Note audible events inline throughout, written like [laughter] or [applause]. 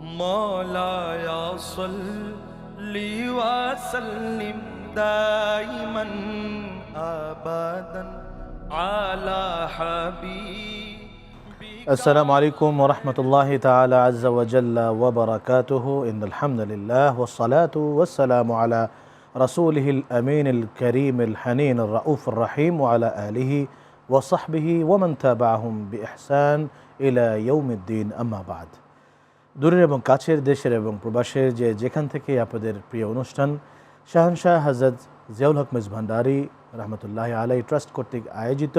مولاي صل وسلم دائما ابدا على حبيبك. السلام عليكم ورحمة الله تعالى عز وجل وبركاته. إن الحمد لله والصلاة والسلام على رسوله الأمين الكريم الحنين الرؤوف الرحيم وعلى آله وصحبه ومن تابعهم بإحسان إلى يوم الدين. أما بعد দূরের এবং কাছের দেশের এবং প্রবাসের যে যেখান থেকে আপনাদের প্রিয় অনুষ্ঠান, শাহানশাহ হাজরত জিয়াউল হক মেজ ভান্ডারি রহমতুল্লাহ আলাই ট্রাস্ট কর্তৃক আয়োজিত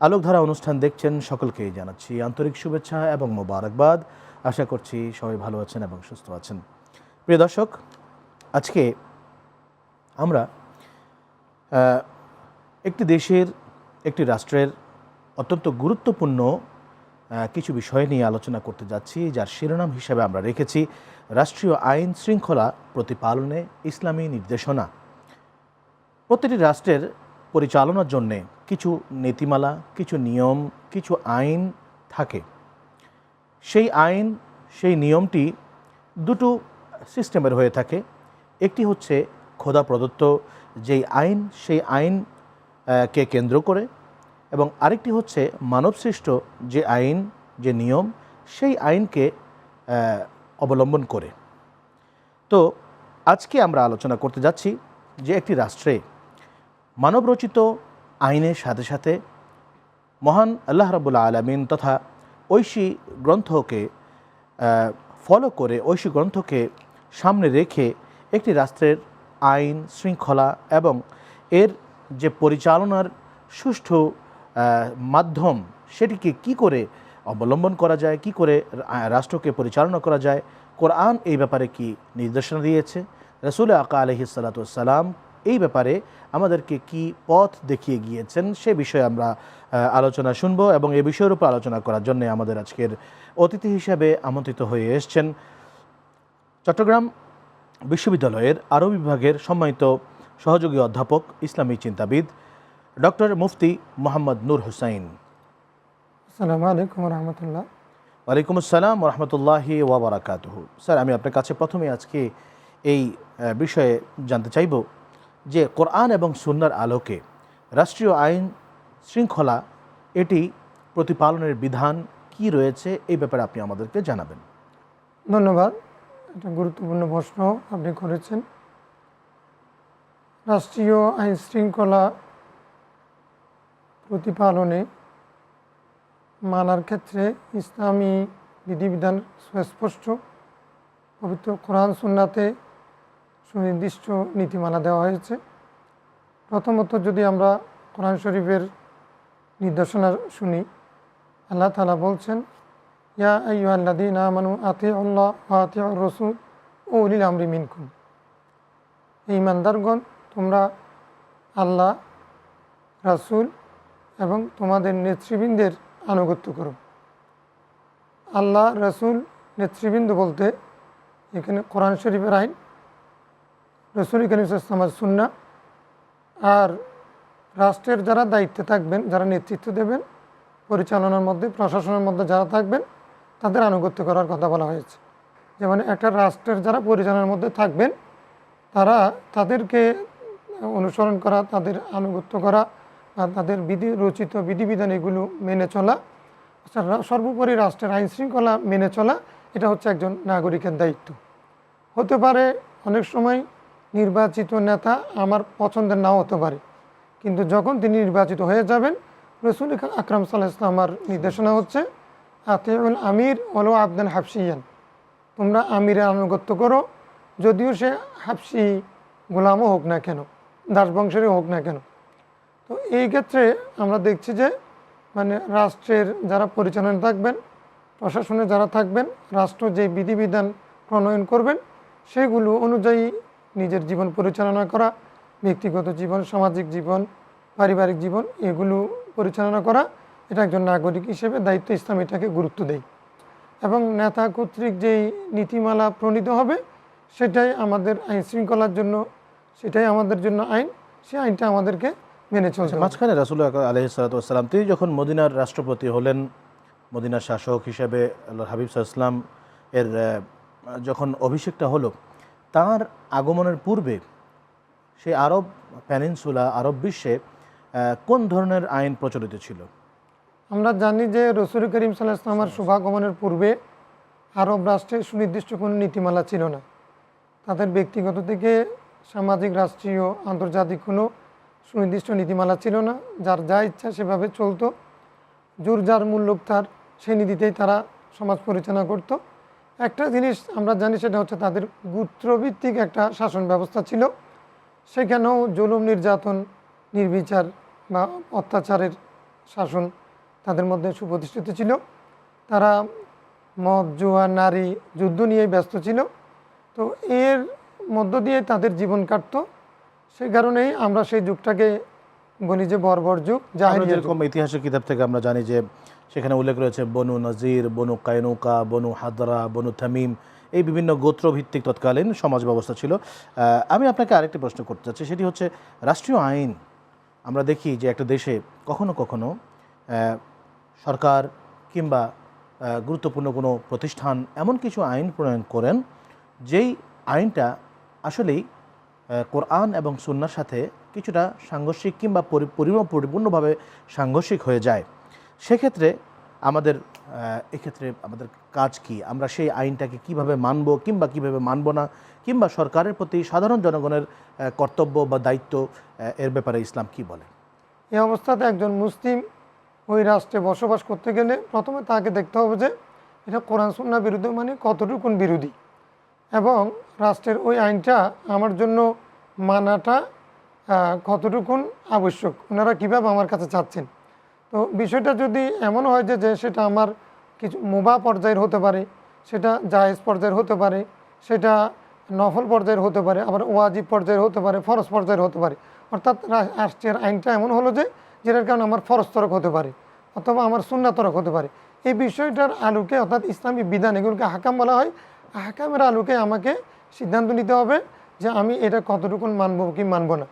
আলোকধারা অনুষ্ঠান দেখছেন সকলকেই জানাচ্ছি আন্তরিক শুভেচ্ছা এবং মোবারকবাদ। আশা করছি সবাই ভালো আছেন এবং সুস্থ আছেন। প্রিয় দর্শক, আজকে আমরা একটি দেশের, একটি রাষ্ট্রের অত্যন্ত গুরুত্বপূর্ণ কিছু বিষয় নিয়ে আলোচনা করতে যাচ্ছি, যার শিরোনাম হিসেবে আমরা রেখেছি, রাষ্ট্রীয় আইন শৃঙ্খলা প্রতিপালনে ইসলামী নির্দেশনা। প্রতিটি রাষ্ট্রের পরিচালনার জন্যে কিছু নীতিমালা, কিছু নিয়ম, কিছু আইন থাকে। সেই আইন, সেই নিয়মটি দুটো সিস্টেমের হয়ে থাকে। একটি হচ্ছে খোদা প্রদত্ত, যেই আইন, সেই আইন কে কেন্দ্র করে এবং আরেকটি হচ্ছে মানবসৃষ্ট যে আইন, যে নিয়ম, সেই আইনকে অবলম্বন করে। তো আজকে আমরা আলোচনা করতে যাচ্ছি যে একটি রাষ্ট্রে মানবরচিত আইনের সাথে সাথে মহান আল্লাহ রাবুল্লা আলমিন তথা ঐশী গ্রন্থকে ফলো করে ঐশী গ্রন্থকে সামনে রেখে একটি রাষ্ট্রের আইন শৃঙ্খলা এবং এর যে পরিচালনার সুষ্ঠু মাধ্যম সেটিকে কি করে অবলম্বন করা যায়, কি করে রাষ্ট্রকে পরিচালনা করা যায়, কোরআন এই ব্যাপারে কি নির্দেশনা দিয়েছে, রসুল আকা আলহি সালাতাম এই ব্যাপারে আমাদেরকে কি পথ দেখিয়ে গিয়েছেন সে বিষয়ে আমরা আলোচনা শুনব এবং এই বিষয়ের উপর আলোচনা করার জন্য আমাদের আজকের অতিথি হিসাবে আমন্ত্রিত হয়ে এসছেন চট্টগ্রাম বিশ্ববিদ্যালয়ের আরবি বিভাগের সম্মানিত সহযোগী অধ্যাপক, ইসলামী চিন্তাবিদ ডক্টর মুফতি মোহাম্মদ নূর হুসাইন আসসালামু আলাইকুম রহমতুল্লাহ ওয়ালাইকুম আসসালাম রহমতুল্লাহি ওয়াবারাকাতুহ স্যার আমি আপনার কাছে প্রথমে আজকে এই বিষয়ে জানতে চাইব যে কোরআন এবং সুন্নার আলোকে রাষ্ট্রীয় আইন শৃঙ্খলা এটি প্রতিপালনের বিধান কি রয়েছে এই ব্যাপারে আপনি আমাদেরকে জানাবেন। ধন্যবাদ। একটা গুরুত্বপূর্ণ প্রশ্ন আপনি করেছেন। রাষ্ট্রীয় আইন শৃঙ্খলা প্রতিপালনে মানার ক্ষেত্রে ইসলামী বিধিবিধান সুস্পষ্ট। পবিত্র কোরআন, সুন্নাতে সুনির্দিষ্ট নীতিমালা দেওয়া হয়েছে। প্রথমত যদি আমরা কোরআন শরীফের নির্দেশনা শুনি, আল্লাহ তালা বলছেন, ইয়া আইয়ুহাল্লাদিন আমানু আতি আল্লাহ আতি রসুল ও উলিল আমরি মিনকুম। এই ইমানদারগণ তোমরা আল্লাহ, রাসূল এবং তোমাদের নেতৃবৃন্দের আনুগত্য করো। আল্লাহ, রসুল, নেতৃবৃন্দ বলতে এখানে কোরআন শরীফের আইন, রসুল ইসলামের সুন্না, আর রাষ্ট্রের যারা দায়িত্বে থাকবেন, যারা নেতৃত্ব দেবেন, পরিচালনার মধ্যে, প্রশাসনের মধ্যে যারা থাকবেন, তাদের আনুগত্য করার কথা বলা হয়েছে। যেমন একটা রাষ্ট্রের যারা পরিচালনার মধ্যে থাকবেন, তারা তাদেরকে অনুসরণ করা, তাদের আনুগত্য করা বা তাদের বিধি রচিত বিধিবিধান এগুলো মেনে চলা আচ্ছা, সর্বোপরি রাষ্ট্রের আইন শৃঙ্খলা মেনে চলা এটা হচ্ছে একজন নাগরিকের দায়িত্ব। হতে পারে অনেক সময় নির্বাচিত নেতা আমার পছন্দের নাও হতে পারে কিন্তু যখন তিনি নির্বাচিত হয়ে যাবেন রসুল আকরাম সাল্লাহ ইসলামার নির্দেশনা হচ্ছে আতিউল আমির ওলো আবদান হাফসিয়ান তোমরা আমিরের আনুগত্য করো যদিও সে হাফসি গোলামও হোক না কেন দাসবংশেরই হোক না কেন তো এই ক্ষেত্রে আমরা দেখছি যে মানে রাষ্ট্রের যারা পরিচালনা থাকবেন, প্রশাসনে যারা থাকবেন, রাষ্ট্র যে বিধিবিধান প্রণয়ন করবেন, সেগুলো অনুযায়ী নিজের জীবন পরিচালনা করা, ব্যক্তিগত জীবন, সামাজিক জীবন, পারিবারিক জীবন, এগুলো পরিচালনা করা, এটা একজন নাগরিক হিসেবে দায়িত্ব ইসলাম এটাকে গুরুত্ব দেয়। এবং নেতা কর্তৃক যেই নীতিমালা প্রণীত হবে, সেটাই আমাদের আইন শৃঙ্খলার জন্য, সেটাই আমাদের জন্য আইন, সে আইনটা আমাদেরকে মেনে চলছে মাঝখানে রাসুল আলহি সালাতাম তিনি যখন মদিনার রাষ্ট্রপতি হলেন মদিনার শাসক হিসেবে আল্লাহ হাবিব সাল্লাম এর যখন অভিষেকটা হলো তার আগমনের পূর্বে সেই আরব প্যানিনসুলা আরব বিশ্বে কোন ধরনের আইন প্রচলিত ছিল? আমরা জানি যে রসুল করিম সাল্লাহ ইসলামার শুভাগমনের পূর্বে আরব রাষ্ট্রে সুনির্দিষ্ট কোনো নীতিমালা ছিল না। তাদের ব্যক্তিগত থেকে সামাজিক রাষ্ট্রীয় আন্তর্জাতিক কোনো সুনির্দিষ্ট নীতিমালা ছিল না, যার যা ইচ্ছা সেভাবে চলতো। জোর যার মূল্যক তার, সেই নীতিতেই তারা সমাজ পরিচালনা করত। একটা জিনিস আমরা জানি, সেটা হচ্ছে তাদের গোত্রভিত্তিক একটা শাসন ব্যবস্থা ছিল। সেখানেও জুলুম নির্যাতন, নির্বিচার বা অত্যাচারের শাসন তাদের মধ্যে সুপ্রতিষ্ঠিত ছিল। তারা মদ, জুয়া, নারী, যুদ্ধ নিয়েই ব্যস্ত ছিল। তো এর মধ্য দিয়ে তাদের জীবন কাটত। সেই কারণেই আমরা সেই যুগটাকে বলি যে বর্বর যুগ যেরকম ইতিহাসের কিতাব থেকে আমরা জানি যে সেখানে উল্লেখ রয়েছে বনু নজির বনু কায়নুকা বনু হাদরা বনু তামিম এই বিভিন্ন গোত্রভিত্তিক তৎকালীন সমাজ ব্যবস্থা ছিল। আমি আপনাকে আরেকটি প্রশ্ন করতে চাচ্ছি সেটি হচ্ছে রাষ্ট্রীয় আইন। আমরা দেখি যে একটা দেশে কখনো কখনো সরকার কিংবা গুরুত্বপূর্ণ কোনো প্রতিষ্ঠান এমন কিছু আইন প্রণয়ন করেন যেই আইনটা আসলেই কোরআন এবং সুন্নার সাথে কিছুটা সাংঘর্ষিক কিংবা পরি- পরিপূর্ণ, পরিপূর্ণভাবে সাংঘর্ষিক হয়ে যায়। সেক্ষেত্রে আমাদের এক্ষেত্রে আমাদের কাজ কি? আমরা সেই আইনটাকে কীভাবে মানব কিংবা কীভাবে মানব না? কিংবা সরকারের প্রতি সাধারণ জনগণের কর্তব্য বা দায়িত্ব এর ব্যাপারে ইসলাম কি বলে? এই অবস্থাতে একজন মুসলিম ওই রাষ্ট্রে বসবাস করতে গেলে প্রথমে তাকে দেখতে হবে যে এটা কোরআন সুন্না বিরুদ্ধে মানে কতটুকুন বিরোধী। এবং রাষ্ট্রের ওই আইনটা আমার জন্য মানাটা কতটুকুন আবশ্যক? ওনারা কীভাবে আমার কাছে চাচ্ছেন? তো বিষয়টা যদি এমন হয় যে যে সেটা আমার কিছু মুবা পর্যায়ের হতে পারে, সেটা জায়েজ পর্যায়ের হতে পারে, সেটা নফল পর্যায়ের হতে পারে, আবার ওয়াজিব পর্যায়ের হতে পারে, ফরজ পর্যায়ের হতে পারে, অর্থাৎ রাষ্ট্রের আইনটা এমন হলো যে, যেটার কারণে আমার ফরজ তরক হতে পারে, অথবা আমার সুন্না তরক হতে পারে। এই বিষয়টার আলোকে অর্থাৎ ইসলামী বিধান এগুলোকে হাকাম বলা হয়। হাকামের আলোকে আমাকে সিদ্ধান্ত নিতে হবে যে আমি এটা কতটুকুন মানবো কি মানবো না।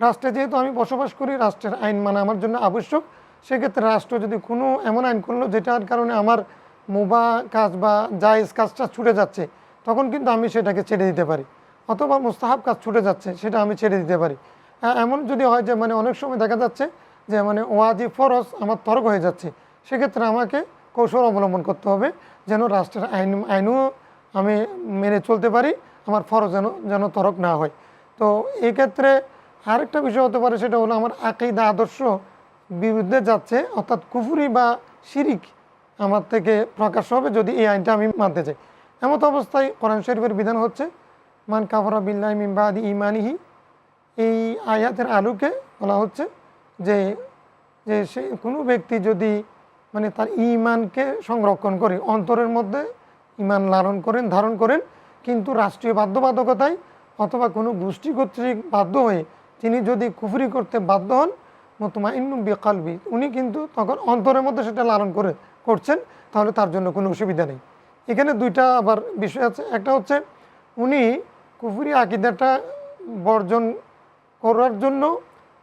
রাষ্ট্রে যেহেতু আমি বসবাস করি, রাষ্ট্রের আইন মানা আমার জন্য আবশ্যক। সেক্ষেত্রে রাষ্ট্র যদি কোনো এমন আইন করল যেটার কারণে আমার মুবা কাজ বা জায়েজ কাজটা ছুটে যাচ্ছে, তখন কিন্তু আমি সেটাকে ছেড়ে দিতে পারি। অথবা মুস্তাহাব কাজ ছুটে যাচ্ছে, সেটা আমি ছেড়ে দিতে পারি। এমন যদি হয় যে মানে অনেক সময় দেখা যাচ্ছে যে মানে ওয়াজি ফরজ আমার তর্ক হয়ে যাচ্ছে, সেক্ষেত্রে আমাকে কৌশল অবলম্বন করতে হবে যেন রাষ্ট্রের আইন, আইনও আমি মেনে চলতে পারি, আমার ফরজ যেন যেন তরক না হয়। তো এই ক্ষেত্রে আরেকটা বিষয় হতে পারে, সেটা হলো আমার আকিদা আদর্শ বিরুদ্ধে যাচ্ছে, অর্থাৎ কুফুরি বা শিরিক আমার থেকে প্রকাশ হবে যদি এই আইনটা আমি মানতে চাই। এমত অবস্থায় কোরআন শরীফের বিধান হচ্ছে, মান কাফরা বিল্লাহ মিমবাদি ইমানিহি এই আয়াতের আলোকে বলা হচ্ছে যে যে সে, কোনো ব্যক্তি যদি মানে তার ইমানকে সংরক্ষণ করে অন্তরের মধ্যে ইমান লালন করেন, ধারণ করেন, কিন্তু রাষ্ট্রীয় বাধ্যবাধকতায় অথবা কোনো গোষ্ঠী কর্তৃক বাধ্য হয়ে তিনি যদি কুফরি করতে বাধ্য হন মতমা ইন্নু বেকালবি, উনি কিন্তু তখন অন্তরের মধ্যে সেটা লালন করে করছেন, তাহলে তার জন্য কোনো অসুবিধা নেই। এখানে দুইটা আবার বিষয় আছে, একটা হচ্ছে উনি কুফরি আকিদাটা বর্জন করার জন্য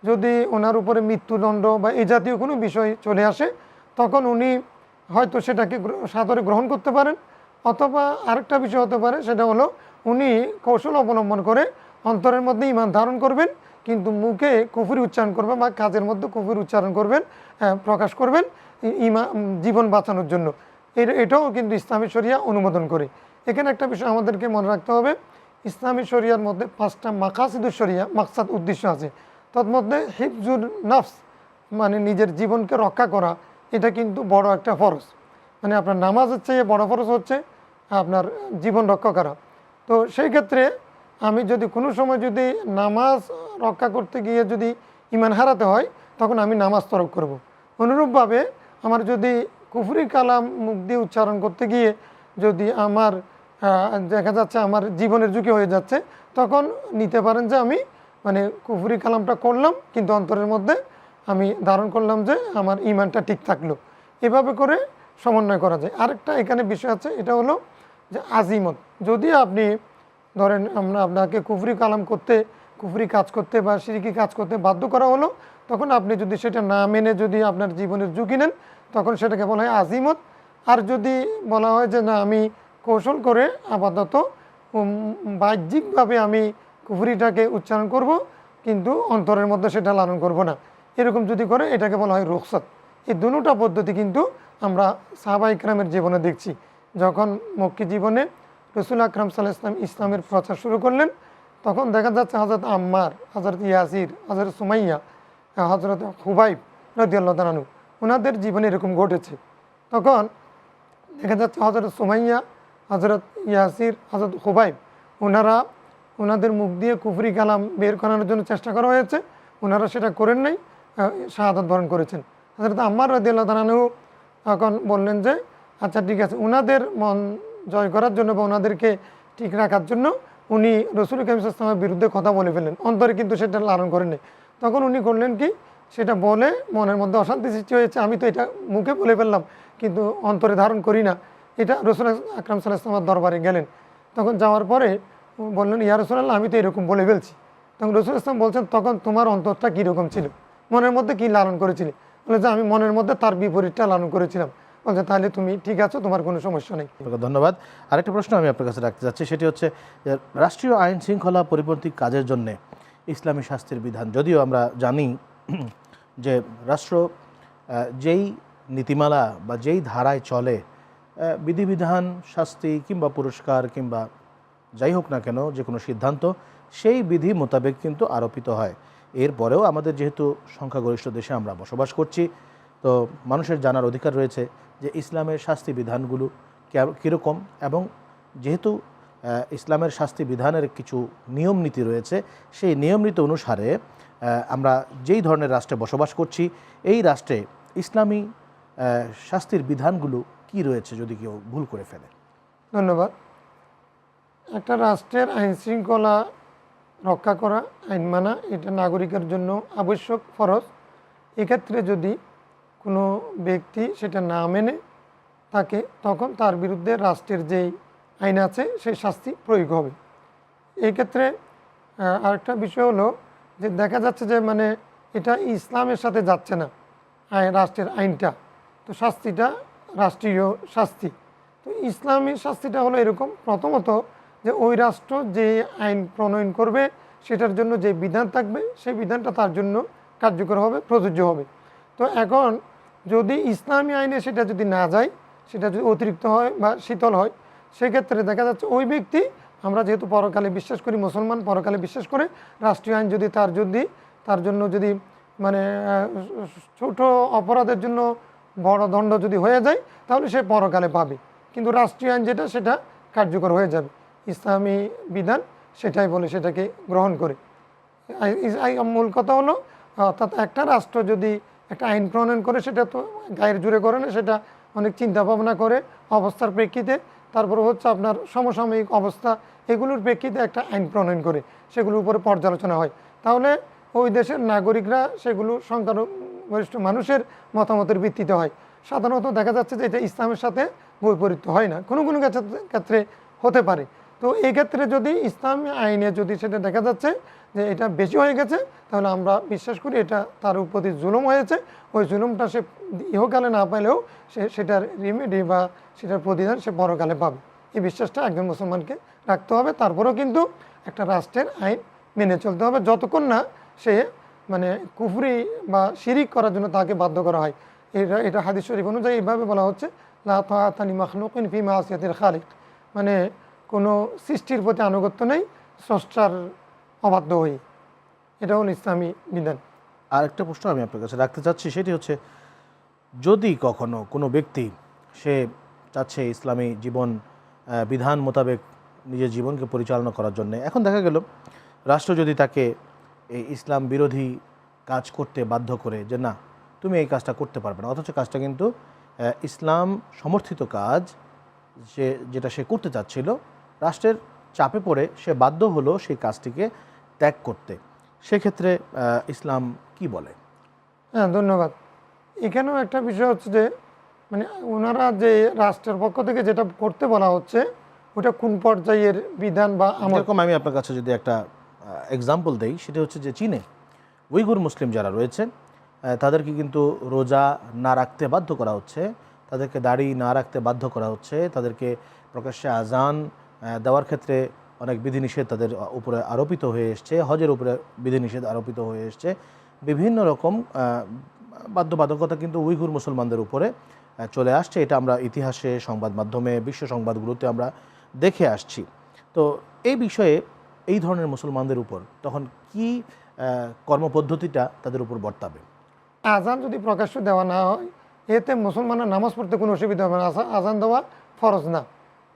যদি ওনার উপরে মৃত্যুদণ্ড বা এই জাতীয় কোনো বিষয় চলে আসে, তখন উনি হয়তো সেটাকে সাদরে গ্রহণ করতে পারেন অথবা আরেকটা বিষয় হতে পারে, সেটা হলো উনি কৌশল অবলম্বন করে অন্তরের মধ্যে ইমান ধারণ করবেন, কিন্তু মুখে কুফুরি উচ্চারণ করবেন বা কাজের মধ্যে কুফুরি উচ্চারণ করবেন প্রকাশ করবেন ইমা, জীবন বাঁচানোর জন্য। এটাও কিন্তু ইসলামী শরিয়া অনুমোদন করে। এখানে একটা বিষয় আমাদেরকে মনে রাখতে হবে, ইসলামী শরিয়ার মধ্যে পাঁচটা মাকাসিদুর শরিয়া, মাকসাদ উদ্দেশ্য আছে। তন্মধ্যে হিফজুল নফস মানে নিজের জীবনকে রক্ষা করা, এটা কিন্তু বড় একটা ফরজ। মানে আপনার নামাজের চেয়ে বড় ফরজ হচ্ছে আপনার জীবন রক্ষা করা। তো সেই ক্ষেত্রে আমি যদি কোনো সময় যদি নামাজ রক্ষা করতে গিয়ে যদি ইমান হারাতে হয়, তখন আমি নামাজ তরক করব। অনুরূপভাবে আমার যদি কুফরি কালাম মুখ দিয়ে উচ্চারণ করতে গিয়ে যদি আমার দেখা যাচ্ছে আমার জীবনের ঝুঁকি হয়ে যাচ্ছে, তখন নিতে পারেন যে আমি মানে কুফরি কালামটা করলাম, কিন্তু অন্তরের মধ্যে আমি ধারণ করলাম যে আমার ইমানটা ঠিক থাকল। এভাবে করে সমন্বয় করা যায়। আরেকটা এখানে বিষয় আছে, এটা হলো যে আজিমত। যদি আপনি ধরেন আমরা আপনাকে কুফরি কালাম করতে, কুফরি কাজ করতে বা সিরিকি কাজ করতে বাধ্য করা হলো, তখন আপনি যদি সেটা না মেনে যদি আপনার জীবনের ঝুঁকি নেন, তখন সেটাকে বলা হয় আজিমত। আর যদি বলা হয় যে না, আমি কৌশল করে আপাতত বাহ্যিকভাবে আমি কুফুরিটাকে উচ্চারণ করব, কিন্তু অন্তরের মধ্যে সেটা লালন করব না। এরকম যদি করে, এটাকে বলা হয় রুখসত। এই দুটা পদ্ধতি কিন্তু আমরা সাহাবা ইকরামের জীবনে দেখছি। যখন মক্কি জীবনে রসুল আকরাম সাল্লাহ ইসলাম ইসলামের প্রচার শুরু করলেন, তখন দেখা যাচ্ছে হজরত আম্মার হজরত ইয়াসির হজরত সুমাইয়া হজরত হুবাইব রদিয়াল্লাহ তালানু ওনাদের জীবনে এরকম ঘটেছে। তখন দেখা যাচ্ছে হজরত সুমাইয়া হজরত ইয়াসির হজরত হুবাইব ওনারা ওনাদের মুখ দিয়ে কুফরি কালাম বের করানোর জন্য চেষ্টা করা হয়েছে ওনারা সেটা করেন নাই শাহাদত বরণ করেছেন। হজরত আম্মার রদিয়াল্লাহ তালানু তখন বললেন যে আচ্ছা ঠিক আছে। ওনাদের মন জয় করার জন্য বা ওনাদেরকে ঠিক রাখার জন্য উনি রসুল কামিম ইসলামের বিরুদ্ধে কথা বলে ফেললেন। অন্তরে কিন্তু সেটা লালন করেনি তখন উনি করলেন কি? সেটা বলে মনের মধ্যে অশান্তি সৃষ্টি হয়েছে। আমি তো এটা মুখে বলে ফেললাম, কিন্তু অন্তরে ধারণ করি না। এটা রসুল আকরাম সাল্লাহ ইসলামের দরবারে গেলেন। তখন যাওয়ার পরে বললেন, ইয়া রসুল্লাহ আমি তো এরকম বলে ফেলছি। তখন রসুল ইসলাম বলছেন, তখন তোমার অন্তরটা কীরকম ছিল? মনের মধ্যে কি লালন করেছিলে? বলে, যে আমি মনের মধ্যে তার বিপরীতটা লালন করেছিলাম। বলছে, তাহলে তুমি ঠিক আছো, তোমার কোনো সমস্যা নেই। ধন্যবাদ। আরেকটা প্রশ্ন আমি আপনার কাছে রাখতে চাচ্ছি, সেটি হচ্ছে রাষ্ট্রীয় আইন শৃঙ্খলা পরিবর্তী কাজের জন্য ইসলামী শাস্তির বিধান, যদিও আমরা জানি [clears throat] যে রাষ্ট্র যেই নীতিমালা বা যেই ধারায় চলে বিধিবিধান, শাস্তি কিংবা পুরস্কার কিংবা যাই হোক না কেন, যে কোনো সিদ্ধান্ত, সেই বিধি মোতাবেক কিন্তু আরোপিত হয়। এরপরেও আমাদের যেহেতু সংখ্যাগরিষ্ঠ দেশে আমরা বসবাস করছি তো মানুষের জানার অধিকার রয়েছে যে ইসলামের শাস্তি বিধানগুলো কীরকম এবং যেহেতু ইসলামের শাস্তি বিধানের কিছু নিয়ম নীতি রয়েছে, সেই নিয়ম নীতি অনুসারে আমরা যেই ধরনের রাষ্ট্রে বসবাস করছি, এই রাষ্ট্রে ইসলামী শাস্তির বিধানগুলো কি রয়েছে যদি কেউ ভুল করে ফেলে? ধন্যবাদ। একটা রাষ্ট্রের আইন শৃঙ্খলা রক্ষা করা, আইন মানা, এটা নাগরিকের জন্য আবশ্যক ফরজ। এক্ষেত্রে যদি কোনো ব্যক্তি সেটা না মেনে থাকে, তখন তার বিরুদ্ধে রাষ্ট্রের যেই আইন আছে, সেই শাস্তি প্রয়োগ হবে। এই ক্ষেত্রে আরেকটা বিষয় হলো যে দেখা যাচ্ছে যে মানে এটা ইসলামের সাথে যাচ্ছে না রাষ্ট্রের আইনটা। তো শাস্তিটা রাষ্ট্রীয় শাস্তি। তো ইসলামী শাস্তিটা হলো এরকম। প্রথমত যে ওই রাষ্ট্র যে আইন প্রণয়ন করবে, সেটার জন্য যে বিধান থাকবে, সেই বিধানটা তার জন্য কার্যকর হবে, প্রযোজ্য হবে। তো এখন যদি ইসলামী আইনে সেটা যদি না যায়, সেটা যদি অতিরিক্ত হয় বা শীতল হয়, সেক্ষেত্রে দেখা যাচ্ছে ওই ব্যক্তি, আমরা যেহেতু পরকালে বিশ্বাস করি, মুসলমান পরকালে বিশ্বাস করে, রাষ্ট্রীয় আইন যদি তার যদি, তার জন্য যদি মানে ছোট অপরাধের জন্য বড় দণ্ড যদি হয়ে যায়, তাহলে সে পরকালে পাবে। কিন্তু রাষ্ট্রীয় আইন যেটা, সেটা কার্যকর হয়ে যাবে। ইসলামী বিধান সেটাই বলে, সেটাকে গ্রহণ করে। মূল কথা হলো, অর্থাৎ একটা রাষ্ট্র যদি একটা আইন প্রণয়ন করে, সেটা তো গায়ের জুড়ে করে না, সেটা অনেক চিন্তা ভাবনা করে অবস্থার প্রেক্ষিতে। তারপর হচ্ছে আপনার সমসাময়িক অবস্থা, এগুলোর প্রেক্ষিতে একটা আইন প্রণয়ন করে, সেগুলোর উপরে পর্যালোচনা হয়। তাহলে ওই দেশের নাগরিকরা সেগুলো সংখ্যাগরিষ্ঠ মানুষের মতামতের ভিত্তিতে হয়। সাধারণত দেখা যাচ্ছে যে এটা ইসলামের সাথে বৈপরীত্য হয় না, কোনো কোনো ক্ষেত্রে- ক্ষেত্রে হতে পারে। তো এই ক্ষেত্রে যদি ইসলামী আইনে যদি সেটা দেখা যাচ্ছে যে এটা বেশি হয়ে গেছে, তাহলে আমরা বিশ্বাস করি এটা তার প্রতি জুলুম হয়েছে। ওই জুলুমটা সে ইহকালে না পেলেও সে সেটার রিমেডি বা সেটার প্রতিদান সে বড়কালে পাবে। এই বিশ্বাসটা একজন মুসলমানকে রাখতে হবে। তারপরেও কিন্তু একটা রাষ্ট্রের আইন মেনে চলতে হবে। যতক্ষণ না সে মানে কুফরি বা শিরিক করার জন্য তাকে বাধ্য করা হয়। এটা এটা হাদিস শরীফ অনুযায়ী এইভাবে বলা হচ্ছে, লা তানি মাখলুকিন ফি মাসিয়াতিল খালিক। মানে কোনো সৃষ্টির প্রতি আনুগত্য নেই, স্রষ্টার অবাধ্য হই। এটা হলো ইসলামী বিধান। আর একটা প্রশ্ন আমি আপনার কাছে রাখতে চাচ্ছি, সেটি হচ্ছে, যদি কখনো কোনো ব্যক্তি, সে চাচ্ছে ইসলামী জীবন বিধান মোতাবেক নিজের জীবনকে পরিচালনা করার জন্য, এখন দেখা গেল, রাষ্ট্র যদি তাকে এই ইসলাম বিরোধী কাজ করতে বাধ্য করে যে না, তুমি এই কাজটা করতে পারবে না, অথচ কাজটা কিন্তু ইসলাম সমর্থিত কাজ, সে, যেটা সে করতে চাচ্ছিল রাষ্ট্রের চাপে পড়ে সে বাধ্য হলো সেই কাজটিকে ত্যাগ করতে। সেক্ষেত্রে ইসলাম কি বলে? হ্যাঁ ধন্যবাদ। এখানেও একটা বিষয় হচ্ছে যে মানে ওনারা যে রাষ্ট্রের পক্ষ থেকে যেটা করতে বলা হচ্ছে ওটা কোন পর্যায়ের বিধান বা যেরকম আমি আপনার কাছে যদি একটা এক্সাম্পল দেই সেটা হচ্ছে যে চীনে উইগুর মুসলিম যারা রয়েছে তাদেরকে কিন্তু রোজা না রাখতে বাধ্য করা হচ্ছে তাদেরকে দাড়ি না রাখতে বাধ্য করা হচ্ছে তাদেরকে প্রকাশ্যে আজান দেওয়ার ক্ষেত্রে অনেক বিধিনিষেধ তাদের উপরে আরোপিত হয়ে এসছে, হজের উপরে বিধিনিষেধ আরোপিত হয়ে এসছে। বিভিন্ন রকম বাধ্যবাধকতা কিন্তু উইঘুর মুসলমানদের উপরে চলে আসছে। এটা আমরা ইতিহাসে, সংবাদ মাধ্যমে, বিশ্ব সংবাদগুলোতে আমরা দেখে আসছি। তো এই বিষয়ে এই ধরনের মুসলমানদের উপর তখন কি কর্মপদ্ধতিটা তাদের উপর বর্তাবে? আজান যদি প্রকাশ্য দেওয়া না হয়, এতে মুসলমানের নামাজ পড়তে কোনো অসুবিধা হবে না। আজান দেওয়া ফরজ না।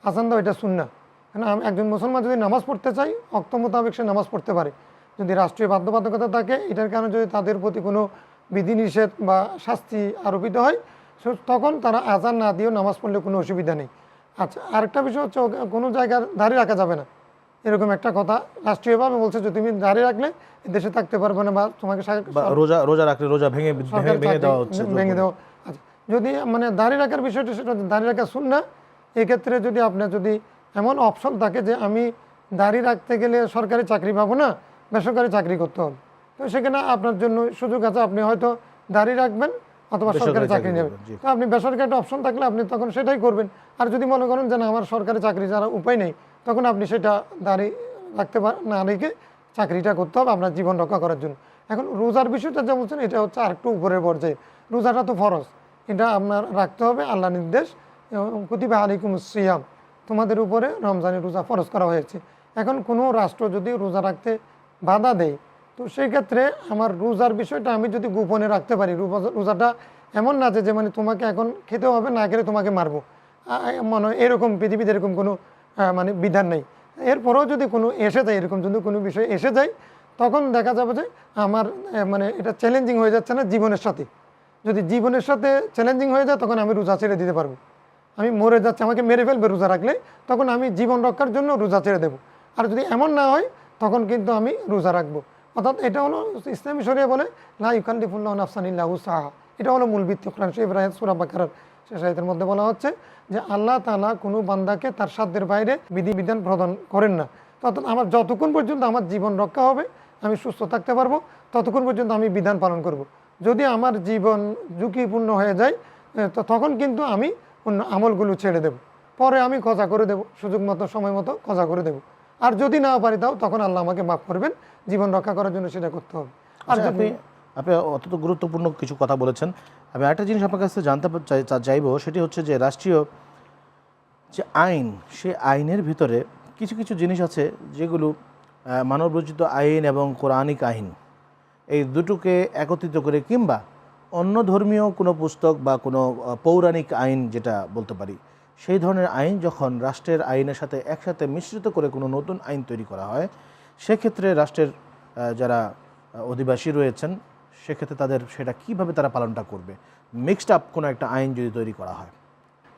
আজান দেওয়া এটা সুন্না কেন একজন মুসলমান যদি নামাজ পড়তে চায় অক্ত মোতাবেক সে নামাজ পড়তে পারে। যদি রাষ্ট্রীয় বাধ্যবাধকতা থাকে এটার কারণে যদি তাদের প্রতি কোনো বিধিনিষেধ বা শাস্তি আরোপিত হয় তখন তারা আজান না দিয়েও নামাজ পড়লে কোনো অসুবিধা নেই। আচ্ছা আরেকটা বিষয় হচ্ছে কোনো জায়গার দাঁড়িয়ে রাখা যাবে না। এরকম একটা কথা রাষ্ট্রীয়ভাবে বলছে যে তুমি দাঁড়িয়ে রাখলে দেশে থাকতে পারবে না বা তোমাকে রোজা রোজা রাখলে রোজা ভেঙে ভেঙে দেওয়া হচ্ছে ভেঙে দেওয়া আচ্ছা যদি মানে দাঁড়িয়ে রাখার বিষয়টা সেটা দাঁড়িয়ে রাখা শুন না এক্ষেত্রে যদি আপনার যদি এমন অপশন থাকে যে আমি দাঁড়িয়ে রাখতে গেলে সরকারি চাকরি পাবো না বেসরকারি চাকরি করতে হবে। তো সেখানে আপনার জন্য সুযোগ আছে আপনি হয়তো দাঁড়িয়ে রাখবেন অথবা সরকারি চাকরি নেবেন। তো আপনি বেসরকারি একটা অপশন থাকলে আপনি তখন সেটাই করবেন। আর যদি মনে করেন যে না আমার সরকারি চাকরি যারা উপায় নেই তখন আপনি সেটা দাঁড়িয়ে রাখতে পার না রেখে চাকরিটা করতে হবে আপনার জীবন রক্ষা করার জন্য। এখন রোজার বিষয়টা যা বলছেন এটা হচ্ছে আরেকটু উপরের পর্যায়ে। রোজাটা তো ফরজ এটা আপনার রাখতে হবে আল্লাহ নির্দেশ এবং প্রতিভা আলিকুম সিয়াম তোমাদের উপরে রমজানের রোজা ফরজ করা হয়েছে। এখন কোনো রাষ্ট্র যদি রোজা রাখতে বাধা দেয়, তো সেই ক্ষেত্রে আমার রোজার বিষয়টা আমি যদি গোপনে রাখতে পারি, রোজা- রোজাটা এমন না যে মানে তোমাকে এখন খেতে হবে, না খেলে তোমাকে মারবো। মানে এরকম পৃথিবীতে এরকম কোনো মানে বিধান নেই। এরপরেও যদি কোনো এসে যায়, এরকম যদি কোনো বিষয় এসে যায়, তখন দেখা যাবে যে আমার মানে এটা চ্যালেঞ্জিং হয়ে যাচ্ছে না জীবনের সাথে। যদি জীবনের সাথে চ্যালেঞ্জিং হয়ে যায়, তখন আমি রোজা ছেড়ে দিতে পারব। আমি মরে যাচ্ছি, আমাকে মেরে ফেলবে রোজা রাখলে, তখন আমি জীবন রক্ষার জন্য রোজা ছেড়ে দেবো। আর যদি এমন না হয়, তখন কিন্তু আমি রোজা রাখব। অর্থাৎ এটা হলো ইসলামী শরিয়া বলে, লা ইউকাল্লিফুল্লাহ নাফসানিল্লাহু সাহা এটা হলো মূল ভিত্তি। কোরআন শরীফ রায়ত সুরা বাকারার শেষ আয়াতের মধ্যে বলা হচ্ছে যে, আল্লাহ তাআলা কোনো বান্দাকে তার সাধ্যের বাইরে বিধিবিধান প্রদান করেন না। তখন আমার যতক্ষণ পর্যন্ত আমার জীবন রক্ষা হবে, আমি সুস্থ থাকতে পারব, ততক্ষণ পর্যন্ত আমি বিধান পালন করব। যদি আমার জীবন ঝুঁকিপূর্ণ হয়ে যায়, তো তখন কিন্তু আমি অন্য আমলগুলো ছেড়ে দেব। পরে আমি কজা করে দেব সুযোগ মতো সময় মতো কজা করে দেব। আর যদি না পারি তাও তখন আল্লাহ আমাকে মাফ করবেন। জীবন রক্ষা করার জন্য সেটা করতে হবে। আর আচ্ছা, আপনি আপনি অত্যন্ত গুরুত্বপূর্ণ কিছু কথা বলেছেন। আমি একটা জিনিস আপনার কাছে জানতে চাইব সেটি হচ্ছে যে রাষ্ট্রীয় যে আইন সে আইনের ভিতরে কিছু কিছু জিনিস আছে যেগুলো মানবরচিত আইন এবং কোরআনিক আইন এই দুটোকে একত্রিত করে কিংবা অন্য ধর্মীয় কোনো পুস্তক বা কোনো পৌরাণিক আইন যেটা বলতে পারি, সেই ধরনের আইন যখন রাষ্ট্রের আইনের সাথে একসাথে মিশ্রিত করে কোনো নতুন আইন তৈরি করা হয়, সেক্ষেত্রে রাষ্ট্রের যারা অধিবাসী রয়েছেন, সেক্ষেত্রে তাদের সেটা কীভাবে তারা পালনটা করবে? মিক্সড আপ কোনো একটা আইন যদি তৈরি করা হয়।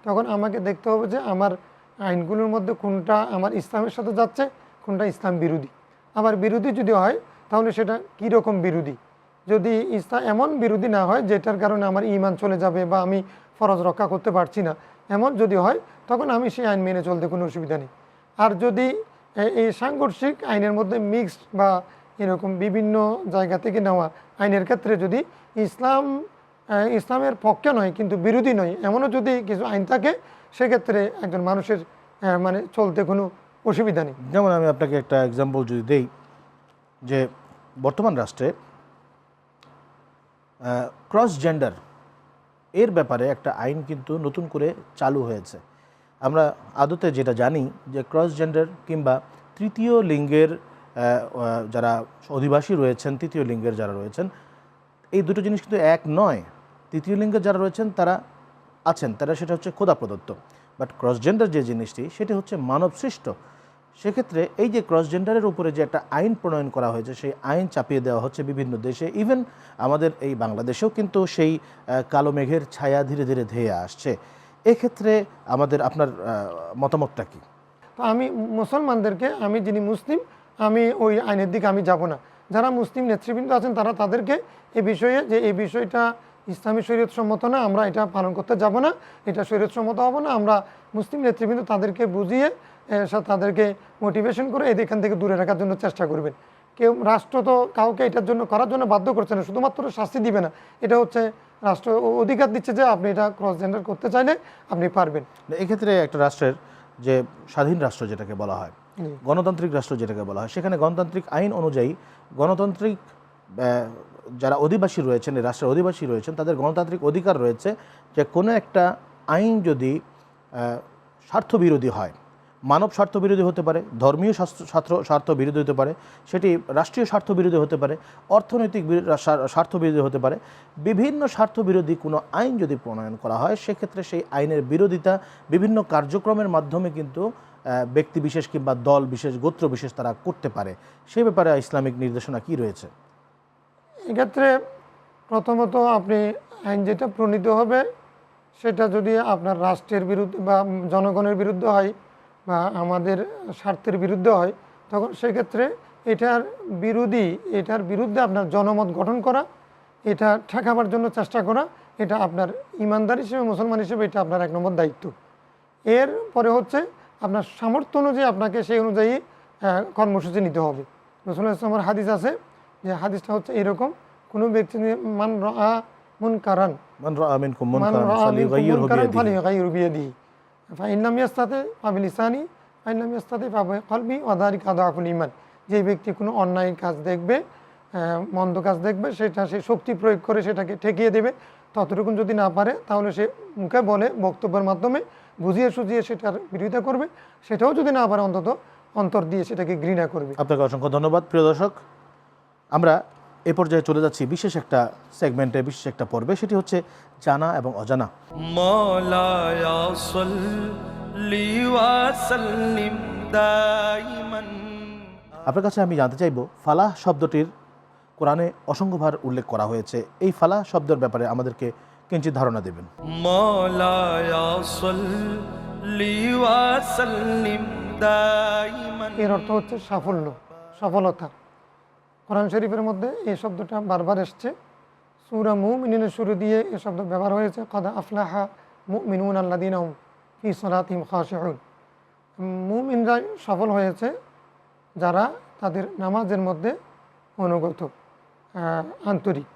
তখন আমাকে দেখতে হবে যে আমার আইনগুলোর মধ্যে কোনটা আমার ইসলামের সাথে যাচ্ছে, কোনটা ইসলাম বিরোধী। আমার বিরোধী যদি হয়, তাহলে সেটা কী রকম বিরোধী? যদি ইসলাম এমন বিরোধী না হয়, যেটার কারণে আমার ইমান চলে যাবে বা আমি ফরজ রক্ষা করতে পারছি না, এমন যদি হয়, তখন আমি সেই আইন মেনে চলতে কোনো অসুবিধা নেই। আর যদি এই সাংঘর্ষিক আইনের মধ্যে মিক্সড বা এরকম বিভিন্ন জায়গা থেকে নেওয়া আইনের ক্ষেত্রে যদি ইসলাম ইসলামের পক্ষে নয়, কিন্তু বিরোধী নয়, এমনও যদি কিছু আইন থাকে, সেক্ষেত্রে একজন মানুষের মানে চলতে কোনো অসুবিধা নেই। যেমন আমি আপনাকে একটা এক্সাম্পল যদি দেই, যে বর্তমান রাষ্ট্রে ক্রস জেন্ডার এর ব্যাপারে একটা আইন কিন্তু নতুন করে চালু হয়েছে। আমরা আদতে যেটা জানি যে ক্রস জেন্ডার কিংবা তৃতীয় লিঙ্গের যারা অধিবাসী রয়েছেন, তৃতীয় লিঙ্গের যারা রয়েছেন, এই দুটো জিনিস কিন্তু এক নয়। তৃতীয় লিঙ্গের যারা রয়েছেন, তারা আছেন, তারা সেটা হচ্ছে খোদা প্রদত্ত। বাট ক্রস জেন্ডার যে জিনিসটি, সেটি হচ্ছে মানব সৃষ্ট সেক্ষেত্রে এই যে ক্রস জেন্ডারের উপরে যে একটা আইন প্রণয়ন করা হয়েছে সেই আইন চাপিয়ে দেওয়া হচ্ছে বিভিন্ন দেশে। ইভেন আমাদের এই বাংলাদেশেও কিন্তু সেই কালো মেঘের ছায়া ধীরে ধীরে ধেয়ে আসছে। এক্ষেত্রে আমাদের আপনার মতামতটা কি? তো আমি মুসলমানদেরকে আমি যিনি মুসলিম আমি ওই আইনের দিকে আমি যাব না। যারা মুসলিম নেতৃবৃন্দ আছেন তারা তাদেরকে এই বিষয়ে যে এই বিষয়টা ইসলামী শরীয়ত সম্মত না আমরা এটা পালন করতে যাব না এটা শরীয়ত সম্মত হব না আমরা মুসলিম নেতৃবৃন্দ তাদেরকে বুঝিয়ে এ, তাদেরকে মোটিভেশন করে এখান থেকে দূরে রাখার জন্য চেষ্টা করবেন। কেউ রাষ্ট্র তো কাউকে এটার জন্য করার জন্য বাধ্য করছে না শুধুমাত্র শাস্তি দিবে না। এটা হচ্ছে রাষ্ট্র অধিকার দিচ্ছে যে আপনি এটা ক্রস জেন্ডার করতে চাইলে আপনি পারবেন। এক্ষেত্রে একটা রাষ্ট্রের যে স্বাধীন রাষ্ট্র যেটাকে বলা হয় গণতান্ত্রিক রাষ্ট্র যেটাকে বলা হয় সেখানে গণতান্ত্রিক আইন অনুযায়ী গণতান্ত্রিক যারা অধিবাসী রয়েছেন এই রাষ্ট্রের অধিবাসী রয়েছেন তাদের গণতান্ত্রিক অধিকার রয়েছে যে কোনো একটা আইন যদি স্বার্থবিরোধী হয় মানব স্বার্থ বিরোধী হতে পারে, ধর্মীয় স্বার্থ স্বার্থ বিরোধী হতে পারে, সেটি রাষ্ট্রীয় স্বার্থ বিরোধী হতে পারে, অর্থনৈতিক স্বার্থ বিরোধী হতে পারে, বিভিন্ন স্বার্থ বিরোধী কোনো আইন যদি প্রণয়ন করা হয়, সেক্ষেত্রে সেই আইনের বিরোধিতা বিভিন্ন কার্যক্রমের মাধ্যমে কিন্তু ব্যক্তি বিশেষ কিংবা দল বিশেষ, গোত্র বিশেষ তারা করতে পারে। সে ব্যাপারে ইসলামিক নির্দেশনা কি রয়েছে? এক্ষেত্রে প্রথমত আপনি আইন যেটা প্রণীত হবে, সেটা যদি আপনার রাষ্ট্রের বিরুদ্ধে বা জনগণের বিরুদ্ধে হয় বা আমাদের স্বার্থের বিরুদ্ধে হয় তখন সেক্ষেত্রে এটার বিরোধী এটার বিরুদ্ধে আপনার জনমত গঠন করা এটা ঠেকাবার জন্য চেষ্টা করা এটা আপনার ইমানদার হিসেবে মুসলমান হিসেবে এটা আপনার এক নম্বর দায়িত্ব। এর পরে হচ্ছে আপনার সামর্থ্য অনুযায়ী আপনাকে সেই অনুযায়ী কর্মসূচি নিতে হবে। রসুল ইসলামের হাদিস আছে যে হাদিসটা হচ্ছে এরকম কোনো ব্যক্তি মান রা মুন কারান মান রা কারান বিয়াদিহি। ফাইন লাম ইয়াস্তাতি ফাবিলিসানি ফাইন লাম ইয়াস্তাতি ফাবিকলবি ওয়া যালিকা আদআফুল যে ব্যক্তি কোনো অন্যায় কাজ দেখবে মন্দ কাজ দেখবে, সেটা সে শক্তি প্রয়োগ করে সেটাকে ঠেকিয়ে দেবে। ততটুকু যদি না পারে, তাহলে সে মুখে বলে, বক্তব্যের মাধ্যমে বুঝিয়ে সুঝিয়ে সেটার বিরোধিতা করবে। সেটাও যদি না পারে, অন্তত অন্তর দিয়ে সেটাকে ঘৃণা করবে। আপনাকে অসংখ্য ধন্যবাদ, প্রিয় দর্শক। আমরা এ পর্যায়ে চলে যাচ্ছি বিশেষ একটা সেগমেন্টে বিশেষ একটা পর্বে। সেটি হচ্ছে জানা এবং অজানা। আপনার কাছে আমি জানতে চাইব ফালাহ শব্দটির কোরআনে অসংখ্যবার উল্লেখ করা হয়েছে। এই ফালাহ শব্দের ব্যাপারে আমাদেরকে কিঞ্চিত ধারণা দেবেন। এর অর্থ হচ্ছে সাফল্য সফলতা। কোরআন শরীফের মধ্যে এই শব্দটা বারবার এসছে। সুরা মুমিনের শুরু দিয়ে এ শব্দ ব্যবহার হয়েছে। কদা আফলাহা মুমিনুন আল্লাদিন ফি সলাতিম খাশিউন। মুমিনরা সফল হয়েছে যারা তাদের নামাজের মধ্যে অনুগত আন্তরিক।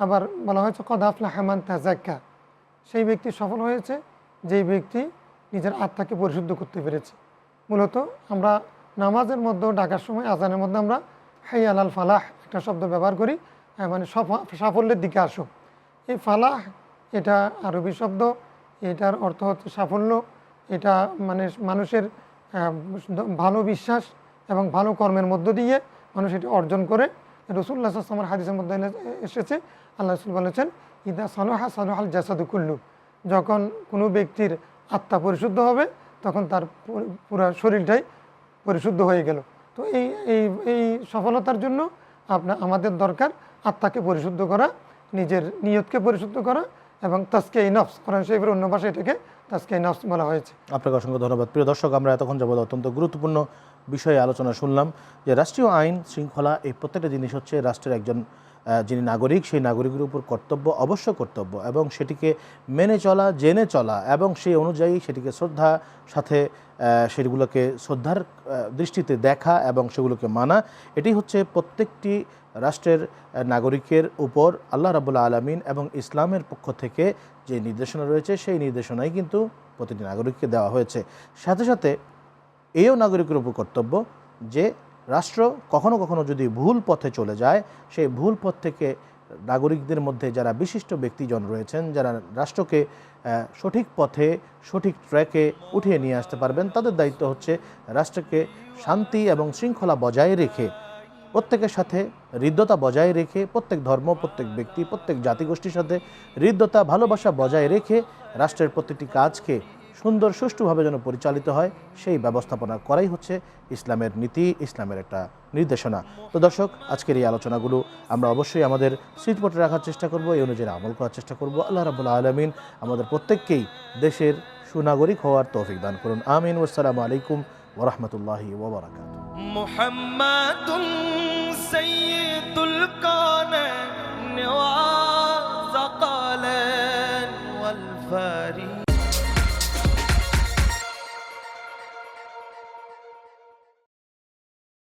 আবার বলা হয়েছে, কদা আফলাহা মান তাজাক্কা সেই ব্যক্তি সফল হয়েছে, যেই ব্যক্তি নিজের আত্মাকে পরিশুদ্ধ করতে পেরেছে। মূলত আমরা নামাজের মধ্যেও ডাকার সময়, আজানের মধ্যে আমরা হাই আলাল ফালাহ একটা শব্দ ব্যবহার করি আহ, মানে সফ- সাফল্যের দিকে আসো। এই ফালাহ এটা আরবি শব্দ এটার অর্থ হচ্ছে সাফল্য এটা মানে মানুষের ভালো বিশ্বাস এবং ভালো কর্মের মধ্য দিয়ে মানুষ এটি অর্জন করে। রসুল্লাহ আসলামের হাদিসের মধ্যে এসেছে আল্লাহ রসুল বলেছেন ইদা সালোহা সালোহাল জাসাদু কুল্লু। যখন কোনো ব্যক্তির আত্মা পরিশুদ্ধ হবে তখন তার পুরো শরীরটাই পরিশুদ্ধ হয়ে গেল। তো এই এই এই সফলতার জন্য আপনার আমাদের দরকার আত্মাকে পরিশুদ্ধ করা, নিজের নিয়তকে পরিশুদ্ধ করা এবং তাস্কে নফস, কোরআন শরীফের অন্য ভাষায় এটাকে তাস্কে নফস বলা হয়েছে। আপনাকে অসংখ্য ধন্যবাদ। প্রিয় দর্শক, আমরা এতক্ষণ যাবৎ অত্যন্ত গুরুত্বপূর্ণ বিষয়ে আলোচনা শুনলাম যে রাষ্ট্রীয় আইন শৃঙ্খলা এই প্রত্যেকটা জিনিস হচ্ছে রাষ্ট্রের একজন যিনি নাগরিক, সেই নাগরিকের উপর কর্তব্য অবশ্য কর্তব্য এবং সেটিকে মেনে চলা, জেনে চলা এবং সেই অনুযায়ী সেটিকে শ্রদ্ধা সাথে সেগুলোকে শ্রদ্ধার দৃষ্টিতে দেখা এবং সেগুলোকে মানা, এটি হচ্ছে প্রত্যেকটি রাষ্ট্রের নাগরিকের উপর আল্লাহ রাবুল্লা আলমিন এবং ইসলামের পক্ষ থেকে যে নির্দেশনা রয়েছে, সেই নির্দেশনাই কিন্তু প্রতিটি নাগরিককে দেওয়া হয়েছে। সাথে সাথে এও নাগরিকের উপর কর্তব্য যে রাষ্ট্র কখনো কখনো যদি ভুল পথে চলে যায়, সেই ভুল পথ থেকে নাগরিকদের মধ্যে যারা বিশিষ্ট ব্যক্তিজন রয়েছেন, যারা রাষ্ট্রকে সঠিক পথে, সঠিক ট্র্যাকে উঠিয়ে নিয়ে আসতে পারবেন, তাদের দায়িত্ব হচ্ছে রাষ্ট্রকে শান্তি এবং শৃঙ্খলা বজায় রেখে, প্রত্যেকের সাথে হৃদ্যতা বজায় রেখে, প্রত্যেক ধর্ম, প্রত্যেক ব্যক্তি, প্রত্যেক জাতিগোষ্ঠীর সাথে হৃদ্যতা, ভালোবাসা বজায় রেখে রাষ্ট্রের প্রতিটি কাজকে সুন্দর সুষ্ঠুভাবে যেন পরিচালিত হয়, সেই ব্যবস্থাপনা করাই হচ্ছে ইসলামের নীতি, ইসলামের একটা নির্দেশনা। তো দর্শক, আজকের এই আলোচনাগুলো আমরা অবশ্যই আমাদের স্মৃতিপটে রাখার চেষ্টা করব, এই অনুযায়ী আমল করার চেষ্টা করব। আল্লাহ রাবুল্লাহ আলমিন আমাদের প্রত্যেককেই দেশের সুনাগরিক হওয়ার তৌফিক দান করুন। আমিন। ওসালাম আলাইকুম ওরহমতুল্লাহি ওবরাকাত